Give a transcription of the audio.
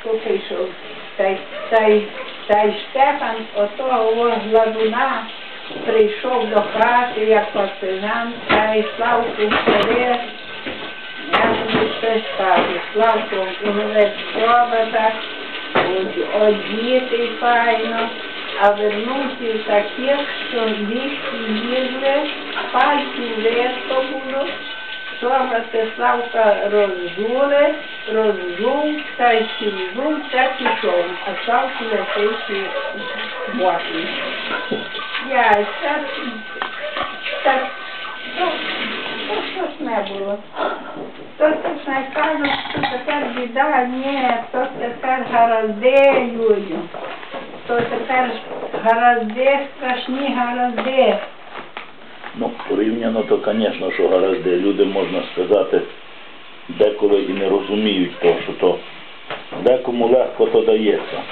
Хто прийшов? Та й, та й, та гладуна прийшов до хати, як партизан, та й Славку вперед. Я тобі щось скажу. Славку говорить, добре так, одіти файно, а вернувся таких, що ліжки їздили, пальців легко було, Добре, це Славка розжули, розжув, та й сівжув, та пішов, а Славку лишився боки. Я так, так, ну, то щось не було. То щось не що тепер біда, ні, то тепер гаразди, людю. То тепер гаразди, страшні гаразди порівняно, то, звісно, що гаразди. Люди, можна сказати, деколи і не розуміють того, що то декому легко то дається.